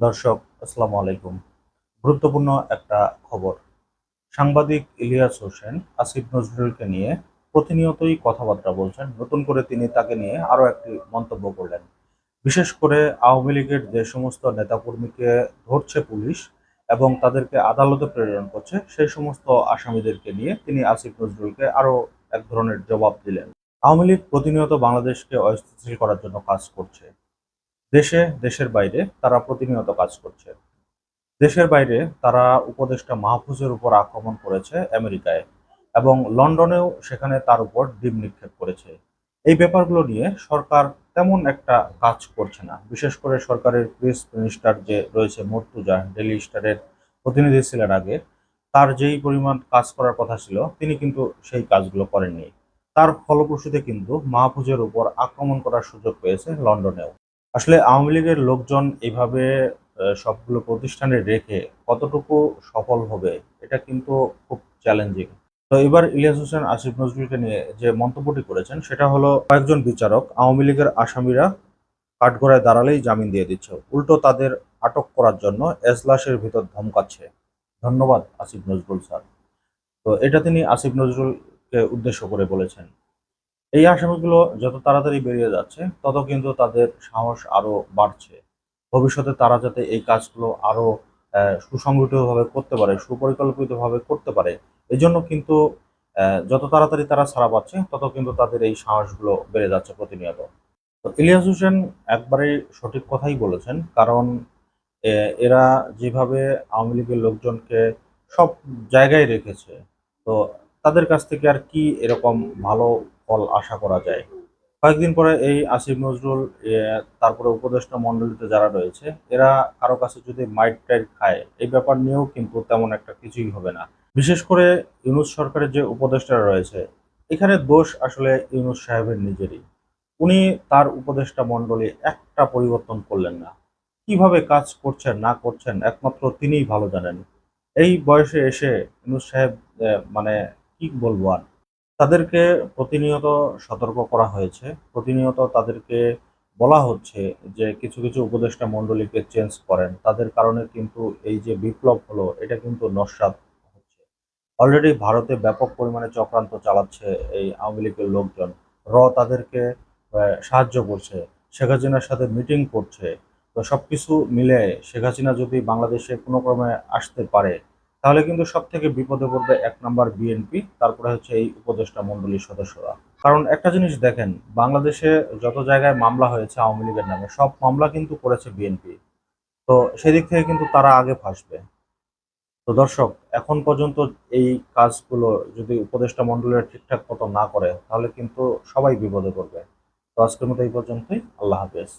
দর্শক, আসসালামু আলাইকুম। গুরুত্বপূর্ণ একটা খবর। সাংবাদিক ইলিয়াস হোসেন, আসিফ নজরুলকে নিয়ে প্রতিনিয়তই কথাবার্তা বলছেন। নতুন করে তিনি তাকে নিয়ে আরও একটি মন্তব্য করলেন। বিশেষ করে আওয়ামী লীগের যে সমস্ত নেতাকর্মীকে ধরছে পুলিশ এবং তাদেরকে আদালতে প্রেরণ করছে, সেই সমস্ত আসামিদেরকে নিয়ে তিনি আসিফ নজরুলকে আরও এক ধরনের জবাব দিলেন। আওয়ামী লীগ প্রতিনিয়ত বাংলাদেশকে অস্থিতিশীল করার জন্য কাজ করছে। দেশে, দেশের বাইরে তারা প্রতিনিয়ত কাজ করছে। দেশের বাইরে তারা উপদেষ্টা মাহফুজের উপর আক্রমণ করেছে আমেরিকায় এবং লন্ডনেও সেখানে তার উপর ডিম নিক্ষেপ করেছে। এই ব্যাপারগুলো নিয়ে সরকার তেমন একটা কাজ করছে না। বিশেষ করে সরকারের প্রেস মিনিস্টার যে রয়েছে মর্তুজা ডেলি স্টারের প্রতিনিধি ছিলেন আগে, তার যেই পরিমাণ কাজ করার কথা ছিল, তিনি কিন্তু সেই কাজগুলো করেননি। তার ফলপ্রসূতে কিন্তু মাহফুজের উপর আক্রমণ করার সুযোগ পেয়েছে লন্ডনেও। আসলে আওয়ামী লীগের লোকজন এইভাবে সবগুলো প্রতিষ্ঠানে রেখে কতটুকু সফল হবে, এটা কিন্তু খুব চ্যালেঞ্জিং তো এবার ইলিয়াস হোসেন, আসিফ নজরুলকে নিয়ে যে মন্তব্যটি করেছেন, সেটা হলো কয়েকজন বিচারক, আওয়ামী লীগের আসামিরা কাঠগড়ায় দাঁড়ালেই জামিন দিয়ে দিচ্ছে। উল্টো তাদের আটক করার জন্য এজলাসের ভিতর ধমকাচ্ছে। ধন্যবাদ আসিফ নজরুল স্যার। তো এটা তিনি আসিফ নজরুলকে উদ্দেশ্য করে বলেছেন। এই আসামিগুলো যত তাড়াতাড়ি বেরিয়ে যাচ্ছে তত কিন্তু তাদের সাহস আরও বাড়ছে। ভবিষ্যতে তারা যাতে এই কাজগুলো আরও আহ, সুসংগঠিতভাবে করতে পারে সুপরিকল্পিতভাবে করতে পারে এই জন্য কিন্তু যত তাড়াতাড়ি তারা ছাড়া পাচ্ছে তত কিন্তু তাদের এই সাহসগুলো বেড়ে যাচ্ছে প্রতিনিয়ত। তো ইলিয়াস হোসেন একবারেই সঠিক কথাই বলেছেন কারণ এরা যেভাবে আওয়ামী লীগের লোকজনকে সব জায়গায় রেখেছে তো তাদের কাছ থেকে আর কি এরকম ভালো ফল আশা করা যায়। কয়েকদিন পরে এই আসিফ নজরুল তারপরে উপদেষ্টা মণ্ডলীতে যারা রয়েছে, এরা কারও কাছে যদি মাইট টাইট খায়, এই ব্যাপার নিয়েও কিন্তু তেমন একটা কিছুই হবে না। বিশেষ করে ইউনুস সরকারের যে উপদেষ্টারা রয়েছে, এখানে দোষ আসলে ইউনুস সাহেবের নিজেরই। উনি তার উপদেষ্টা মণ্ডলী একটা পরিবর্তন করলেন না। কীভাবে কাজ করছেন, না করছেন, একমাত্র তিনিই ভালো জানেন। এই বয়সে এসে ইউনুস সাহেব মানে কি বলব আর? তাদেরকে প্রতিনিয়ত সতর্ক করা হয়েছে। প্রতিনিয়ত তাদেরকে বলা হচ্ছে যে কিছু কিছু উপদেষ্টা মণ্ডলীকে চেঞ্জ করেন। তাদের কারণে কিন্তু এই যে বিপ্লব হলো, এটা কিন্তু নস্বাত হচ্ছে। অলরেডি ভারতে ব্যাপক পরিমাণে চক্রান্ত চালাচ্ছে এই আওয়ামী লীগের লোকজন। র তাদেরকে সাহায্য করছে। শেখ হাসিনার সাথে মিটিং করছে। তো সবকিছু মিলে শেখ হাসিনা যদি বাংলাদেশে কোনো ক্রমে আসতে পারে তাহলে কিন্তু সব থেকে বিপদে পড়বে এক নম্বর বিএনপি, তারপরে হচ্ছে এই উপদেষ্টা মণ্ডলীর সদস্যরা। কারণ একটা জিনিস দেখেন, বাংলাদেশে যত জায়গায় মামলা হয়েছে আওয়ামী লীগের নামে, সব মামলা কিন্তু করেছে বিএনপি। তো সেদিক থেকে কিন্তু তারা আগে ফাঁসবে। তো দর্শক, এখন পর্যন্ত এই কাজগুলো যদি উপদেষ্টা মণ্ডলীরা ঠিকঠাক মতো না করে, তাহলে কিন্তু সবাই বিপদে পড়বে। তো আজকের মতো এই পর্যন্তই। আল্লাহ হাফেজ।